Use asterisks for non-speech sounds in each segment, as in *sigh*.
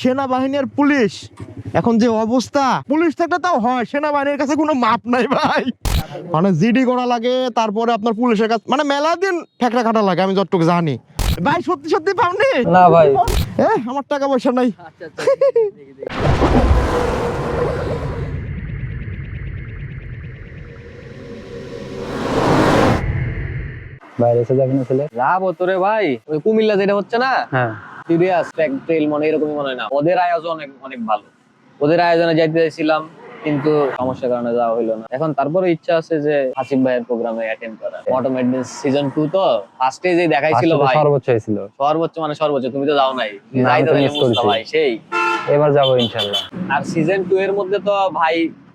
সেনাবাহিনীর পুলিশ। এখন যে অবস্থা পুলিশ থাকলে তাও হয় সেনাবাহিনীর কাছে কোনো মাপ নাই ভাই। মানে জিডি করা লাগে তারপরে আপনার পুলিশের কাছে মানে মেলা দিন ফেকরা খাটা লাগে আমি যতটুকু জানি। ভাই সত্যি সত্যি পাওনি? না ভাই। এ আমার টাকা পয়সা নাই। বাইরে এসে যাবেন ছেলে? লাভ হতো রে ভাই। ওই কুমিল্লা যেটা হচ্ছে না? হ্যাঁ। সিরিয়াস ট্রেল মনে এরকমই মনে হয় না। ওদের আয়োজন অনেক অনেক ভালো। ওদের আয়োজনে যাইতে চাইছিলাম কিন্তু সমস্যার কারণে যাওয়া হইল না। এখন তারপরে ইচ্ছা আছে যে ভাইয়ের প্রোগ্রামে অ্যাটেন্ড করা সিজন তো ফার্স্টে যে দেখাইছিল ভাই। সর্বোচ্চ হয়েছিল। সর্বোচ্চ মানে সর্বোচ্চ তুমি তো যাও নাই আমি তো। ভাই সেই। এবার যাব ইনশাল্লাহ। আর সিজন টু এর মধ্যে তো ভাই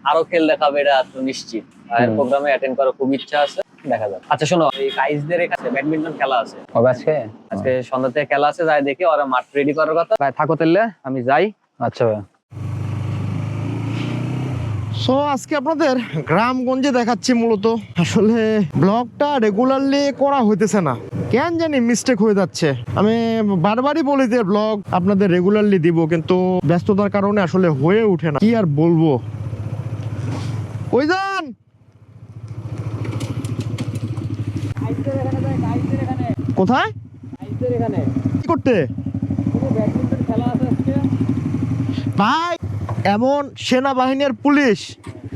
আরও খেল দেখাবে এটা তো নিশ্চিত। ভাইয়ের হুম। প্রোগ্রামে অ্যাটেন্ড করার খুব ইচ্ছা আছে। দেখা যাক আচ্ছা শোনো এই কাইজদের এখানে ব্যাডমিন্টন খেলা আছে। কবে আজকে? আজকে সন্ধ্যা থেকে খেলা আছে যাই দেখি ওরা মাঠ রেডি করার কথা। ভাই থাকো তাহলে আমি যাই। আচ্ছা ভাই। সো আজকে আপনাদের গ্রামগঞ্জে দেখাচ্ছি মূলত। আসলে ব্লগটা রেগুলারলি করা হইতেছে না। কেন জানি মিস্টেক হয়ে যাচ্ছে। আমি বারবারই বলি যে ব্লগ আপনাদের রেগুলারলি দিব কিন্তু ব্যস্ততার কারণে আসলে হয়ে ওঠে না। কি আর বলব? ওই যান? কোথায়? কি করতে? ভাই এমন সেনাবাহিনীর পুলিশ।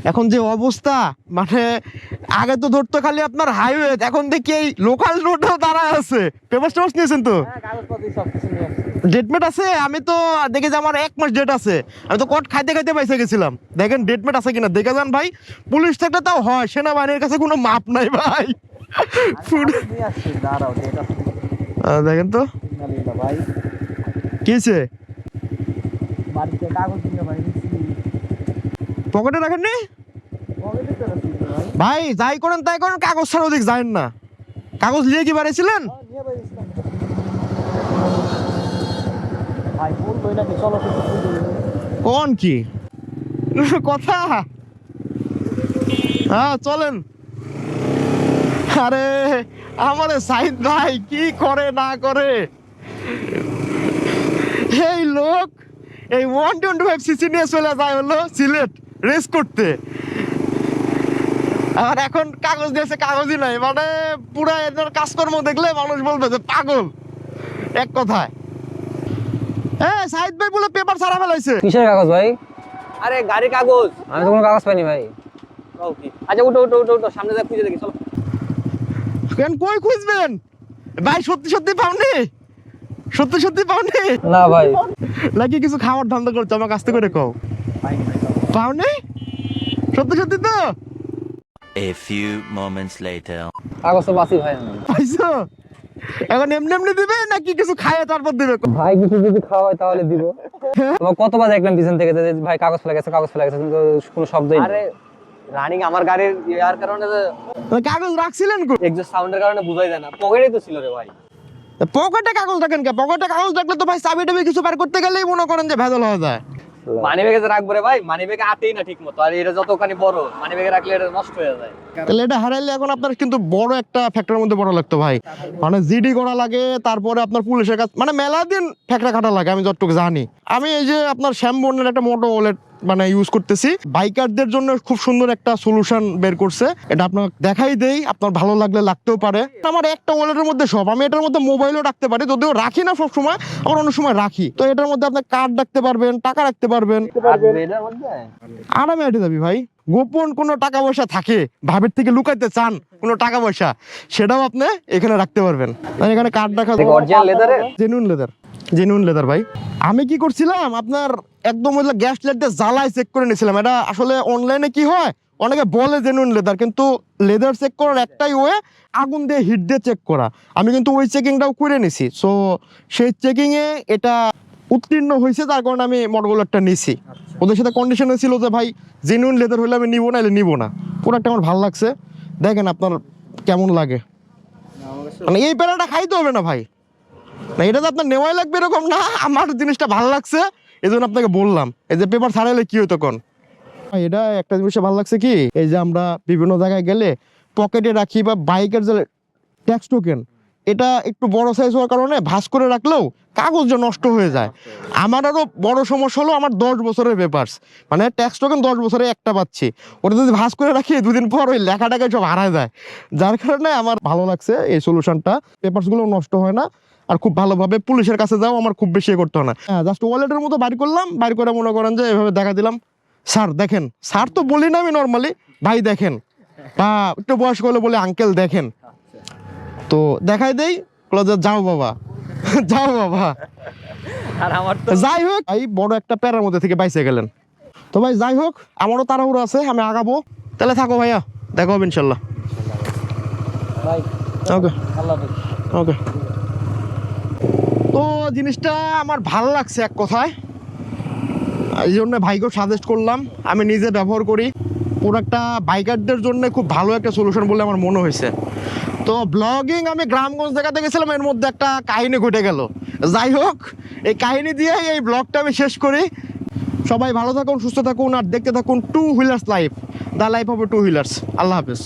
এখন যে অবস্থা মানে আগে তো ধরতো খালি আপনার হাইওয়ে এখন দেখি এই লোকাল রোডেও দাঁড়া আছে। পেপার টেপার নিয়েছেন তো? ডেটমেট আছে? আমি তো দেখে যে আমার এক মাস ডেট আছে। আমি তো কট খাইতে খাইতে পয়সা গেছিলাম। দেখেন ডেটমেট আছে কিনা? দেখে যান ভাই পুলিশ থাকলে তাও হয় সেনাবাহিনীর কাছে কোনো মাপ নাই ভাই। *laughs* দেখেন তো। কিছে পকেটে রাখেননি? ভাই, যাই করেন তাই করেন, কাগজ ছাড়া ওদিক যায়েন না। কাগজ নিয়ে কি বাড়িয়েছিলেন? কোন কি? *laughs* কথা। হ্যাঁ চলেন। আরে আমারে সাইদ ভাই কি করে না করে? এই লোক এই ওয়ান টোয়েন্টি ফাইভ সিসি নিয়ে চলে যায় হলো সিলেট রেস করতে। আর এখন কাগজ দিয়েছে কাগজই নাই। মানে পুরা এদের কাজকর্ম দেখলে মানুষ বলবে যে পাগল। এক কথায়। হ্যাঁ সাইদ ভাই বলে পেপার ছাড়া ফেলাইছে। কিসের কাগজ ভাই? আরে গাড়ি কাগজ। আমি তো কোনো কাগজ পাইনি ভাই? আচ্ছা উঠো উঠো উঠো উঠো সামনে যা খুঁজে দেখি চলো। কেন কই খুঁজবেন? ভাই সত্যি সত্যি পাওনি? সত্যি সত্যি পাওনি? না ভাই। নাকি কিছু খাওয়ার ধান্দা করছ? আমার কাছ থেকে করে কও। পাওনি? সত্যি সত্যি তো? A few moments later. কাগজ তো বাসি ভাই। পাইছো? এখন এমনি এমনি দিবে নাকি কিছু খায় তারপর দিবে? ভাই কিছু যদি খাওয়াই তাহলে দিব। তোমার কতবার দেখলাম পিছন থেকে ভাই কাগজ ফেলে গেছে কাগজ ফেলে গেছে কোনো শব্দই আরে রানিং আমার গাড়ির ইয়ার কারণে কাগজ রাখছিলেন সাউন্ডের কারণে বুঝাই যায় না। পকেটেই তো ছিল রে ভাই। পকেটে কাগজ রাখেন কে? পকেটে কাগজ রাখলে তো ভাই চাবি টাবি কিছু পার করতে গেলেই মনে করেন যে ভেজাল হয়ে যায়। মানি ব্যাগে যে রাখব রে ভাই মানি ব্যাগে আতেই না ঠিক মতো আর এটা যতখানি বড় মানি ব্যাগে রাখলে এটা নষ্ট হয়ে যায়। তাহলে এটা হারাইলে এখন আপনার কিন্তু বড় একটা ফ্যাক্টরের মধ্যে বড় লাগতো ভাই। মানে জিডি করা লাগে তারপরে আপনার পুলিশের কাছে মানে মেলা দিন ফ্যাক্টরা খাটা লাগে আমি যতটুকু জানি। আমি এই যে আপনার শ্যামবর্ণের একটা মোটো ওয়ালেট মানে ইউজ করতেছি। বাইকারদের জন্য খুব সুন্দর একটা সলিউশন বের করছে। এটা আপনার দেখাই দেই আপনার ভালো লাগলে লাগতেও পারে। আমার একটা ওয়ালেটের মধ্যে সব আমি এটার মধ্যে মোবাইলও রাখতে পারি যদিও রাখি না সব সময় আমার অন্য সময় রাখি। তো এটার মধ্যে আপনি কার্ড রাখতে পারবেন টাকা রাখতে পারবেন। আরামে হেঁটে যাবি ভাই। গোপন কোনো টাকা পয়সা থাকে ভাবের থেকে লুকাইতে চান কোনো টাকা পয়সা সেটাও আপনি এখানে রাখতে পারবেন। এখানে কার্ড রাখা জেনুইন লেদার জেনুইন লেদার ভাই। আমি কি করছিলাম? আপনার একদম ওই গ্যাস লাইট দিয়ে জ্বালায় চেক করে নিয়েছিলাম। এটা আসলে অনলাইনে কি হয়? অনেকে বলে জেনুইন লেদার, কিন্তু লেদার চেক করার একটাই ওয়ে আগুন দিয়ে হিট দিয়ে চেক করা। আমি কিন্তু ওই চেকিংটাও করে নিছি। সো সেই চেকিংয়ে এটা উত্তীর্ণ হয়েছে তার কারণে আমি মডগুলারটা নিছি। ওদের সাথে কন্ডিশনে ছিল যে, ভাই জেনুইন লেদার হলে আমি নিবো না এলে নিবো না। প্রোডাক্ট আমার ভালো লাগছে। দেখেন আপনার কেমন লাগে। মানে এই প্যারাটা খাইতে হবে না, ভাই। না, এটা তো আপনার নেওয়াই লাগবে এরকম না, আমার জিনিসটা ভালো লাগছে এই জন্য আপনাকে বললাম। এই যে পেপার ছাড়াইলে কি হতো কোন? এটা একটা জিনিস ভালো লাগছে কি, এই যে আমরা বিভিন্ন জায়গায় গেলে পকেটে রাখি বা বাইকের যে ট্যাক্স টোকেন এটা একটু বড় সাইজ হওয়ার কারণে ভাঁজ করে রাখলেও কাগজ যে নষ্ট হয়ে যায়। আমার আরও বড় সমস্যা হলো আমার দশ বছরের পেপার্স মানে ট্যাক্স টোকেন দশ বছরে একটা পাচ্ছি। ওটা যদি ভাঁজ করে রাখি, দুদিন পর ওই লেখাটাকে সব হারায় যায়। যার কারণে আমার ভালো লাগছে এই সলিউশনটা পেপারসগুলো নষ্ট হয় না। আর খুব ভালোভাবে পুলিশের কাছে যাও, আমার খুব বেশি করতে হয় না। হ্যাঁ জাস্ট ওয়ালেটের মতো বাড়ি করলাম। বাড়ি করে মনে করেন যে এভাবে দেখা দিলাম। স্যার, দেখেন। স্যার তো বলি না আমি নর্মালি ভাই, দেখেন। বা একটু বয়স্ক হলে বলে, আঙ্কেল, দেখেন। তো দেখাই দেই যে যাও বাবা। *laughs* যাও বাবা। আর আমার তো যাই হোক এই বড় একটা প্যারার মধ্যে থেকে বাইসে গেলেন। তো ভাই যাই হোক আমারও তাড়াহুড়ো আছে আমি আগাবো। তাহলে থাকো ভাইয়া দেখা হবে ইনশাল্লাহ। ভাই ওকে। ওকে। তো জিনিসটা আমার ভালো লাগছে এক কথায়। এই জন্য ভাইকেও সাজেস্ট করলাম আমি নিজে ব্যবহার করি। প্রোডাক্টটা বাইকারদের জন্য খুব ভালো একটা সলিউশন বলে আমার মনে হয়েছে। তো ব্লগিং আমি গ্রামগঞ্জ দেখাতে গেছিলাম এর মধ্যে একটা কাহিনী ঘটে গেল। যাই হোক, এই কাহিনী দিয়েই এই ব্লগটা আমি শেষ করি। সবাই ভালো থাকুন, সুস্থ থাকুন, আর দেখতে থাকুন two wheelers life the life of two wheelers Allah Hafiz.